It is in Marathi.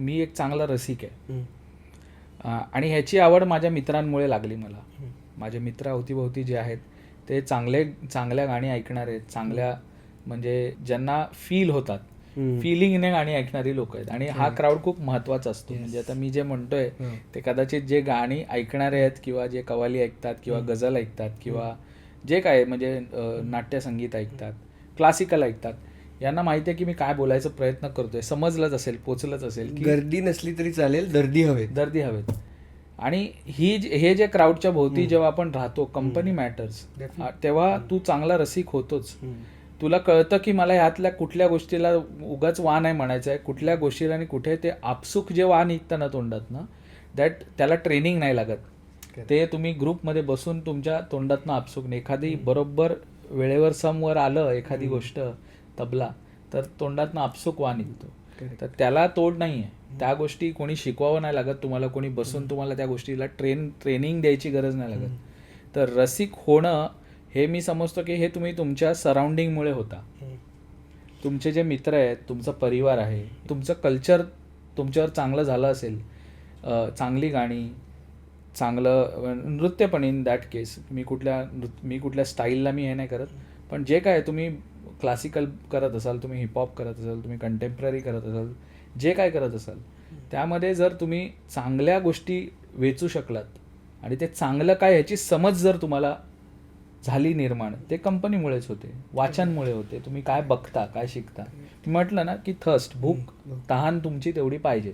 मी एक चांगला रसिक आहे. आणि ह्याची आवड माझ्या मित्रांमुळे लागली मला. माझे मित्र अवतीभोवती जे आहेत ते चांगले चांगल्या गाणी ऐकणारे आहेत. चांगल्या म्हणजे ज्यांना फील होतात. फिलिंगने गाणी ऐकणारी लोक आहेत. आणि हा क्राऊड खूप महत्त्वाचा असतो. म्हणजे आता मी जे म्हणतोय ते कदाचित जे गाणी ऐकणारे आहेत किंवा जे कवाली ऐकतात किंवा गझल ऐकतात किंवा जे काय म्हणजे नाट्यसंगीत ऐकतात क्लासिकल ऐकतात यांना माहिती आहे की मी काय बोलायचा प्रयत्न करतोय. समजलंच असेल पोचलंच असेल की गर्दी नसली तरी चालेल दर्दी हवेत. दर्दी हवेत. आणि ही जी- हे जे क्राऊडच्या भोवती जेव्हा आपण राहतो कंपनी मॅटर्स तेव्हा तू चांगला रसिक होतोच. तुला कळतं की मला ह्यातल्या कुठल्या गोष्टीला उगाच वा नाही म्हणायचं आहे कुठल्या गोष्टीला आणि कुठे ते आपसुक जे वा निघतं ना तोंडात ना दॅट त्याला ट्रेनिंग नाही लागत. ते तुम्ही ग्रुपमध्ये बसून तुमच्या तोंडातनं आपसुक. एखादी बरोबर वेळेवर समवर आलं एखादी गोष्ट तबला तर तोंडातनं आपसुक वा निघतो. तर त्याला तोड नाही आहे त्या गोष्टी कोणी शिकवावं नाही लागत तुम्हाला कोणी बसून तुम्हाला त्या गोष्टीला ट्रेन ट्रेनिंग द्यायची गरज नाही लागत. तर रसिक होणं हे मी समजतो की हे तुम्ही तुमच्या सराउंडिंगमुळे होता. तुमचे जे मित्र आहेत तुमचा परिवार आहे तुमचं कल्चर तुमच्यावर चांगलं झालं असेल चांगली गाणी चांगलं नृत्य पण इन दॅट केस मी कुठल्या नृत मी कुठल्या स्टाईलला मी हे नाही करत. पण जे काय तुम्ही क्लासिकल करत असाल तुम्ही हिपहॉप करत असाल तुम्ही कंटेम्पररी करत असाल जे काय करत असाल त्यामध्ये जर तुम्ही चांगल्या गोष्टी वेचू शकलात आणि ते चांगलं काय ह्याची समज जर तुम्हाला झाली निर्माण ते कंपनीमुळेच होते वाचनमुळे होते. तुम्ही काय बघता काय शिकता? म्हटलं ना की थर्स्ट भूक तहान तुमची तेवढी पाहिजे.